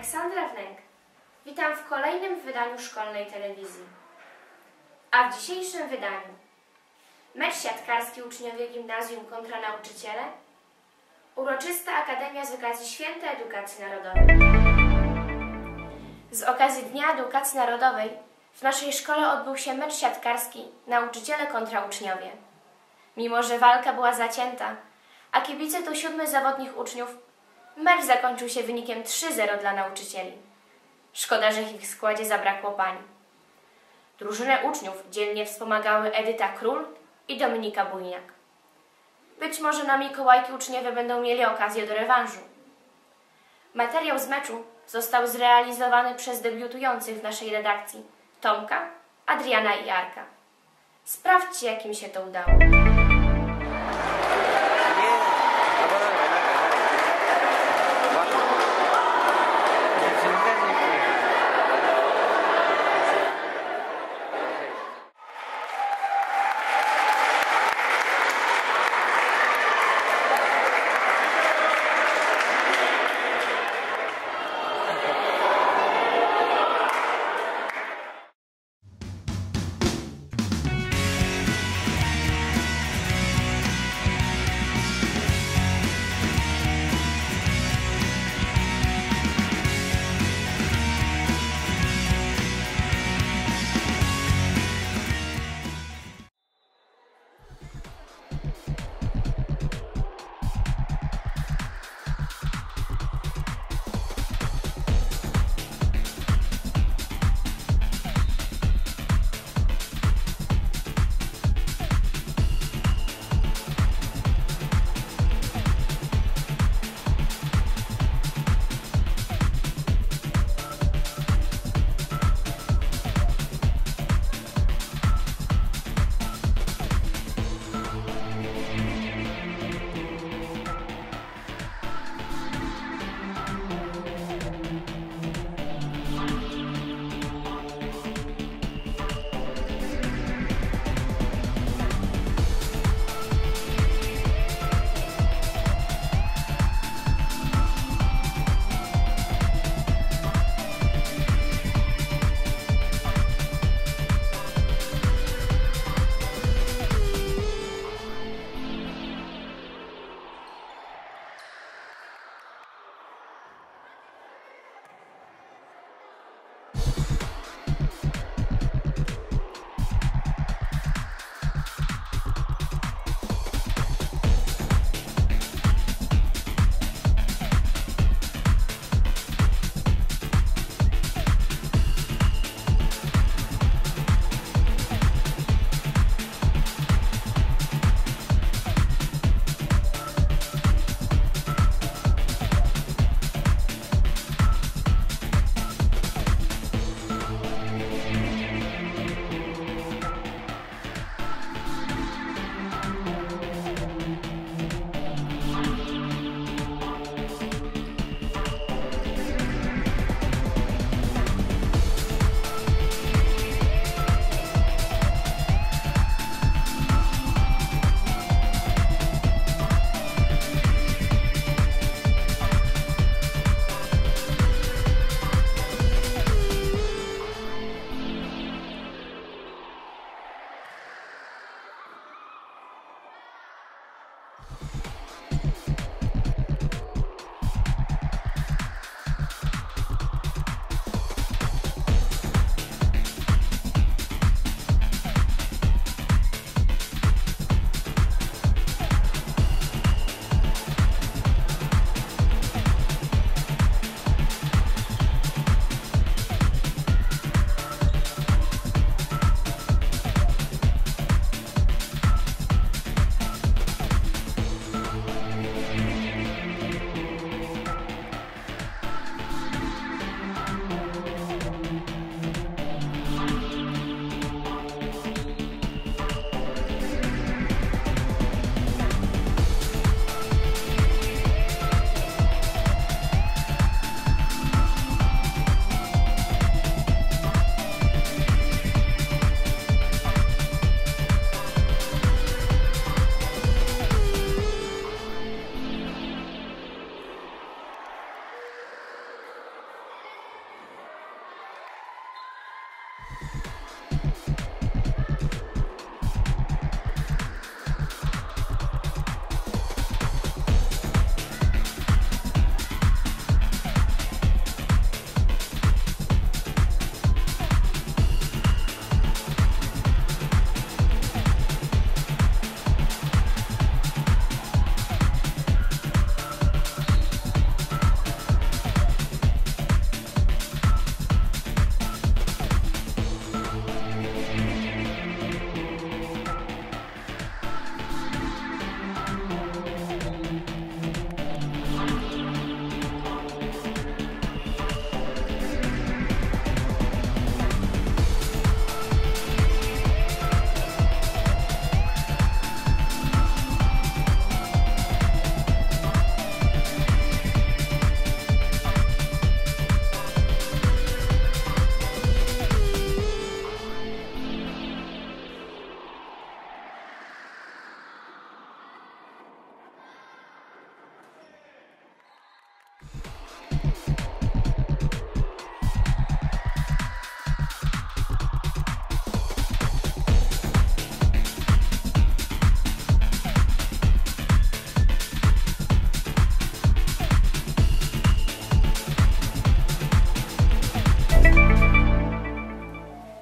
Aleksandra Wnęk. Witam w kolejnym wydaniu szkolnej telewizji. A w dzisiejszym wydaniu mecz siatkarski uczniowie gimnazjum kontra nauczyciele, uroczysta Akademia z okazji Święta Edukacji Narodowej. Z okazji Dnia Edukacji Narodowej w naszej szkole odbył się mecz siatkarski nauczyciele kontra uczniowie. Mimo, że walka była zacięta, a kibice to siódmy zawodnik uczniów, mecz zakończył się wynikiem 3-0 dla nauczycieli. Szkoda, że w ich składzie zabrakło pań. Drużynę uczniów dzielnie wspomagały Edyta Król i Dominika Bujniak. Być może na Mikołajki uczniowie będą mieli okazję do rewanżu. Materiał z meczu został zrealizowany przez debiutujących w naszej redakcji Tomka, Adriana i Arka. Sprawdźcie, jak im się to udało.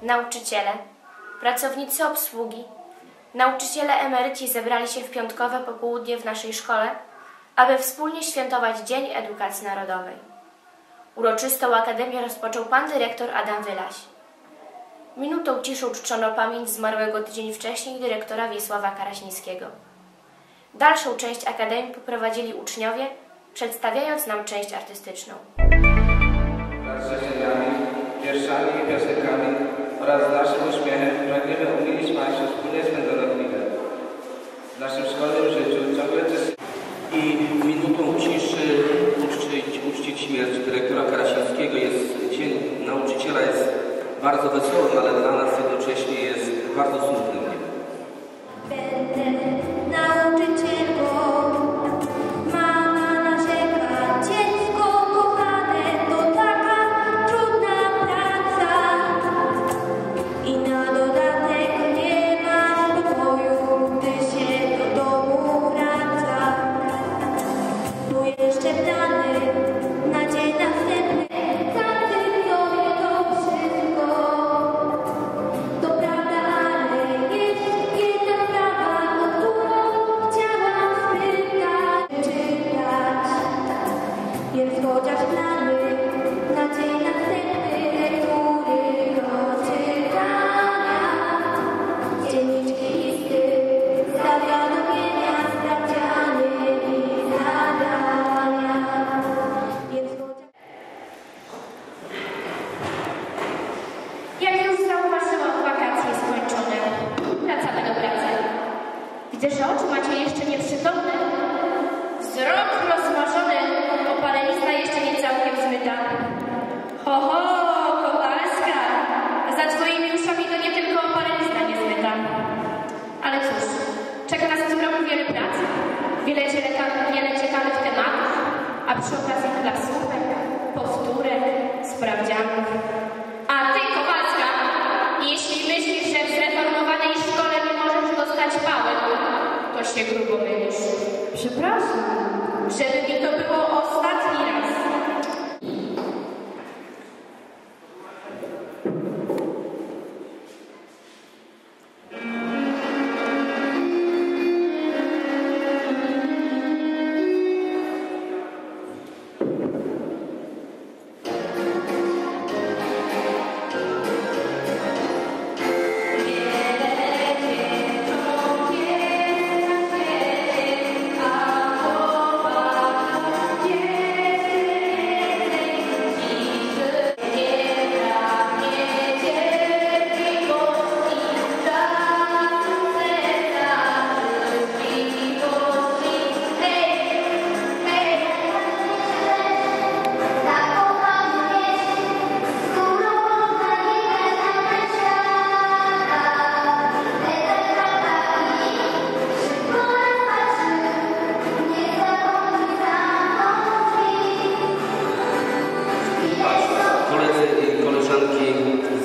Nauczyciele, pracownicy obsługi, nauczyciele emeryci zebrali się w piątkowe popołudnie w naszej szkole, aby wspólnie świętować Dzień Edukacji Narodowej. Uroczystą akademię rozpoczął pan dyrektor Adam Wylaś. Minutą ciszy uczczono pamięć zmarłego tydzień wcześniej dyrektora Wiesława Karasińskiego. Dalszą część akademii poprowadzili uczniowie, przedstawiając nam część artystyczną. Wierszami i piosenkami oraz z naszym uśmiechem pragniemy umilić Państwu wspólnie spędzone chwile. W naszym szkolnym życiu ciągle coś I minutą ciszy uczcić, uczcić śmierć dyrektora Karasińskiego jest Dzień Nauczyciela jest bardzo wesołym, ale dla nas jednocześnie jest bardzo smutnym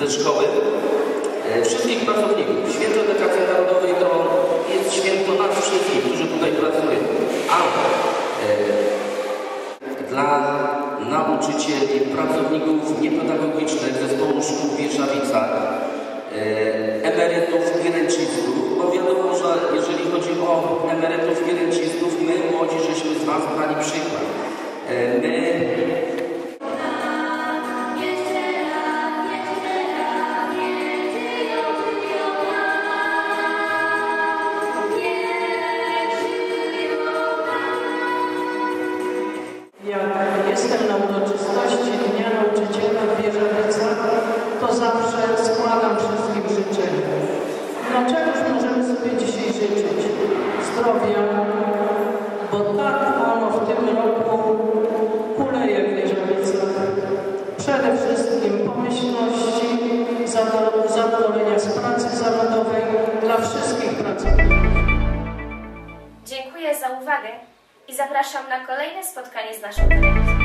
ze szkoły, e, wszystkich pracowników. Święto Edukacji Narodowej to jest święto nas wszystkich, którzy tutaj pracują. Ale e, dla nauczycieli, pracowników niepedagogicznych zespołu szkół w e, emerytów i rencistów, bo wiadomo, że jeżeli chodzi o emerytów i rencistów, my młodzi żeśmy z Was brali przykład. E, My Dlaczegoż możemy sobie dzisiaj życzyć? Zdrowia, bo tak ono w tym roku kuleje w Wierzowicach. Przede wszystkim pomyślności, zado- zadowolenia z pracy zawodowej dla wszystkich pracowników. Dziękuję za uwagę i zapraszam na kolejne spotkanie z naszą telewizją.